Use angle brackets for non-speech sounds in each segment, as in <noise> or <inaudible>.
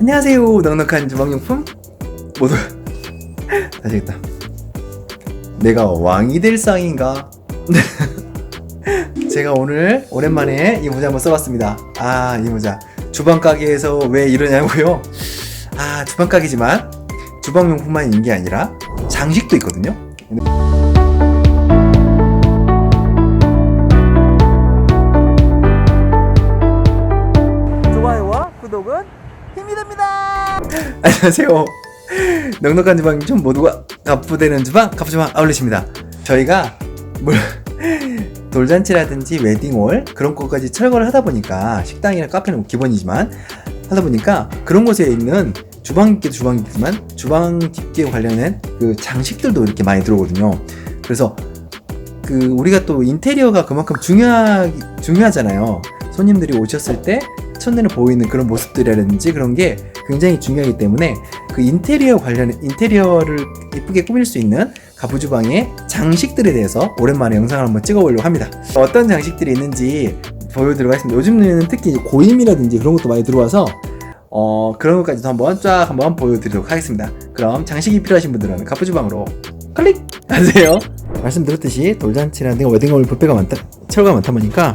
안녕하세요. 넉넉한 주방용품 모두 다시겠다. 내가 왕이 될 상인가? <laughs> 제가 오늘 오랜만에 이 모자 한번 써봤습니다. 아, 이 모자. 주방 가게에서 왜 이러냐고요? 아, 주방 가게지만 주방용품만 있는 게 아니라 장식도 있거든요. <laughs> 안녕하세요. 넉넉한 주방 좀 모두가 가부되는 주방 가부주방 아울렛입니다. 저희가 물 <laughs> 돌잔치라든지 웨딩홀 그런 것까지 철거를 하다 보니까 식당이나 카페는 기본이지만 하다 보니까 그런 곳에 있는 주방기도 주방기지만 주방기에 관련된 그 장식들도 이렇게 많이 들어오거든요. 그래서 그 우리가 또 인테리어가 그만큼 중요하 중요하잖아요. 손님들이 오셨을 때 첫눈에 보이는 그런 모습들이라든지 그런 게 굉장히 중요하기 때문에 그 인테리어 관련 인테리어를 예쁘게 꾸밀 수 있는 가부주방의 장식들에 대해서 오랜만에 영상을 한번 찍어보려고 합니다. 어떤 장식들이 있는지 보여드리도록 하겠습니다. 요즘에는 특히 고임이라든지 그런 것도 많이 들어와서 어, 그런 것까지도 한번 쫙 한번 보여드리도록 하겠습니다. 그럼 장식이 필요하신 분들은 가부주방으로 클릭 하세요. 말씀드렸듯이 돌잔치라든가 웨딩홀 뷔페가 많다, 철거가 많다 보니까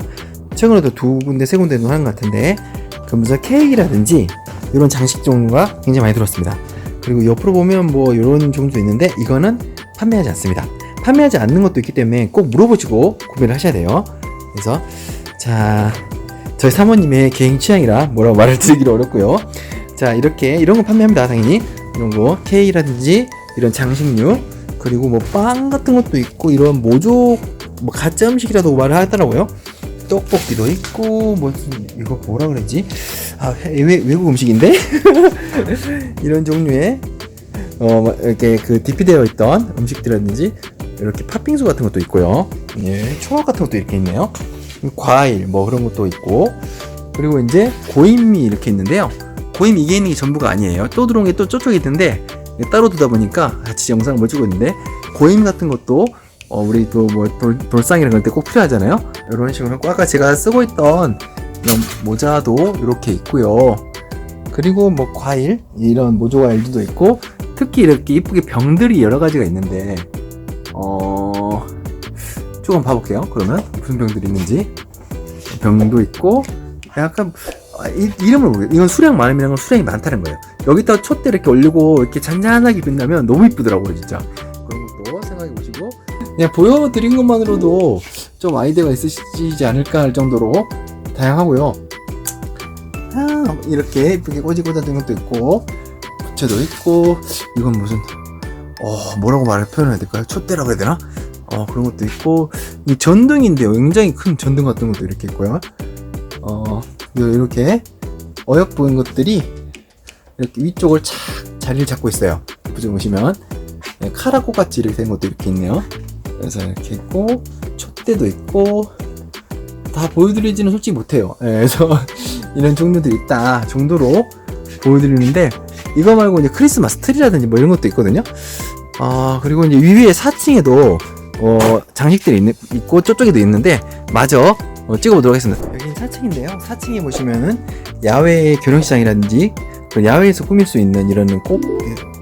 최근에도 두 군데 세 군데 하는 것 같은데 그러면서 케이크라든지 이런 장식 종류가 굉장히 많이 들었습니다. 그리고 옆으로 보면 뭐 이런 종류도 있는데 이거는 판매하지 않습니다. 판매하지 않는 것도 있기 때문에 꼭 물어보시고 구매를 하셔야 돼요. 그래서 자 저희 사모님의 개인 취향이라 뭐라고 <laughs> 말을 드리기 어렵고요. 자 이렇게 이런 거 판매합니다 당연히 이런 거 케이크라든지 이런 장식류 그리고 뭐 빵 같은 것도 있고 이런 모조 뭐 가짜 음식이라도 말을 하더라고요. 떡볶이도 있고 뭐 이거 뭐라 그러지? 아 외, 외국 음식인데 <laughs> 이런 종류의 어뭐 이렇게 그 디피되어 있던 음식들이라든지 이렇게 팥빙수 같은 것도 있고요. 예, 초밥 같은 것도 이렇게 있네요. 과일 뭐 그런 것도 있고 그리고 이제 고임이 이렇게 있는데요. 고임 이게 있는 게 전부가 아니에요. 또 들어온 게 또 저쪽에 있는데 따로 두다 보니까 같이 영상을 못 찍고 있는데 고임 같은 것도 어, 우리 또 뭐 돌상이랑 그럴 때 꼭 필요하잖아요. 이런 식으로 아까 제가 쓰고 있던 이런 모자도 이렇게 있고요. 그리고 뭐 과일 이런 모조 과일도 있고 특히 이렇게 이쁘게 병들이 여러 가지가 있는데 어 조금 봐볼게요. 그러면 무슨 병들이 있는지 병도 있고 약간 아, 이, 이름을 모르겠어요. 이건 수량 많으면 건 수량이 많다는 거예요. 여기다 촛대 이렇게 올리고 이렇게 잔잔하게 빛나면 너무 이쁘더라고요, 진짜. 그런 것도 생각해 보시고 그냥 보여드린 것만으로도 좀 아이디어가 있으시지 않을까 할 정도로 다양하고요. 아, 이렇게 예쁘게 꼬지꼬다진 것도 있고 부채도 있고 이건 무슨 어 뭐라고 말을 표현해야 될까요? 촛대라고 해야 되나? 어 그런 것도 있고 이 전등인데요. 굉장히 큰 전등 같은 것도 이렇게 있고요. 어 이렇게 보이는 것들이 이렇게 위쪽을 착 자리를 잡고 있어요. 보시면 네, 카라코 같이 이렇게 된 것도 이렇게 있네요. 그래서 이렇게 있고 촛대도 있고 다 보여드리지는 솔직히 못해요. 예, 그래서 <laughs> 이런 종류들이 있다 정도로 보여드리는데 이거 말고 이제 크리스마스 트리라든지 뭐 이런 것도 있거든요. 아 그리고 이제 위에 4층에도 어, 장식들이 있, 있고 저쪽에도 있는데 마저 어, 찍어보도록 하겠습니다. 여기는 4층인데요. 4층에 보시면은 야외 결혼식장이라든지 그 야외에서 꾸밀 수 있는 이런 꽃,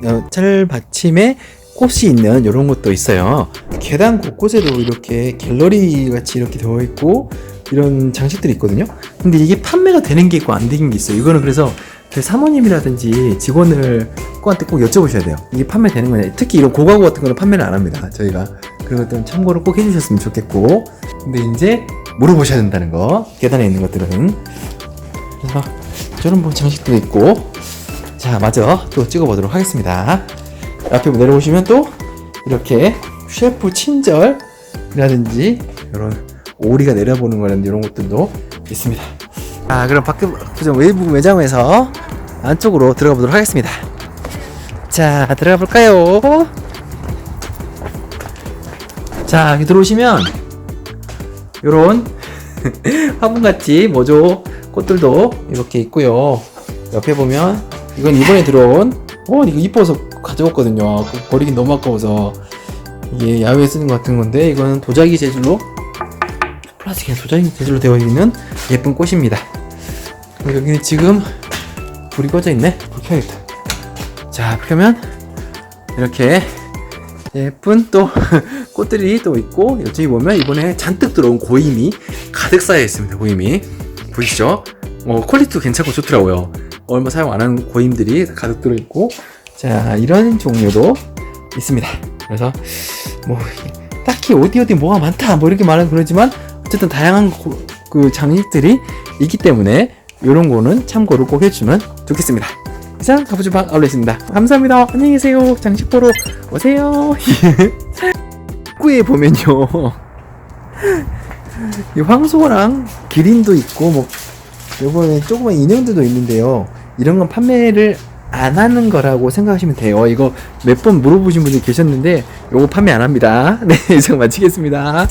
어, 철 받침에 꽃이 있는 이런 것도 있어요. 계단 곳곳에도 이렇게 갤러리 같이 이렇게 되어 있고 이런 장식들이 있거든요. 근데 이게 판매가 되는 게 있고 안 되는 게 있어요. 이거는 그래서 그 사모님이라든지 직원을 꼭한테 꼭 여쭤보셔야 돼요. 이게 판매되는 거냐. 특히 이런 고가구 같은 거는 판매를 안 합니다. 저희가. 그런 것들은 참고를 꼭 해주셨으면 좋겠고. 근데 이제 물어보셔야 된다는 거. 계단에 있는 것들은. 그래서 저런 뭐 장식도 있고. 자, 마저 또 찍어보도록 하겠습니다. 앞에 내려오시면 또 이렇게 셰프 친절이라든지 이런 오리가 내려보는 거라든지 이런 것들도 있습니다. 아, 그럼 밖에 부정 외부 매장에서 안쪽으로 들어가 보도록 하겠습니다. 자, 들어가 볼까요? 자, 여기 들어오시면 요런 <laughs> 화분같이 모조 꽃들도 이렇게 있고요. 옆에 보면 이건 이번에 들어온 어 이거 이뻐서 가져왔거든요. 버리긴 너무 아까워서 이게 야외에 쓰는 것 같은 건데 이거는 도자기 재질로 플라스틱에 도자기 재질로 되어 있는 예쁜 꽃입니다. 여기는 지금 불이 꺼져 있네. 불 켜야겠다. 자, 그러면 이렇게 예쁜 또 <laughs> 꽃들이 또 있고 여기 보면 이번에 잔뜩 들어온 고임이 가득 쌓여 있습니다. 고임이 보이시죠? 어, 퀄리티도 괜찮고 좋더라고요. 얼마 사용 안 한 고임들이 가득 들어 있고 자 이런 종류도 있습니다. 그래서 뭐 딱히 어디 어디 뭐가 많다 뭐 이렇게 말은 그러지만 어쨌든 다양한 고- 그 장식들이 있기 때문에 이런 거는 참고를 꼭 해주면 좋겠습니다. 이상 가부주방 아울렛입니다. 감사합니다. 안녕히 계세요. 장식 보러 오세요. <laughs> 입구에 보면요. <laughs> 이 황소랑 기린도 있고 뭐 요번에 조그만 인형들도 있는데요. 이런 건 판매를 안 하는 거라고 생각하시면 돼요. 이거 몇 번 물어보신 분들이 계셨는데 요거 판매 안 합니다. <laughs> 네, 이상 마치겠습니다.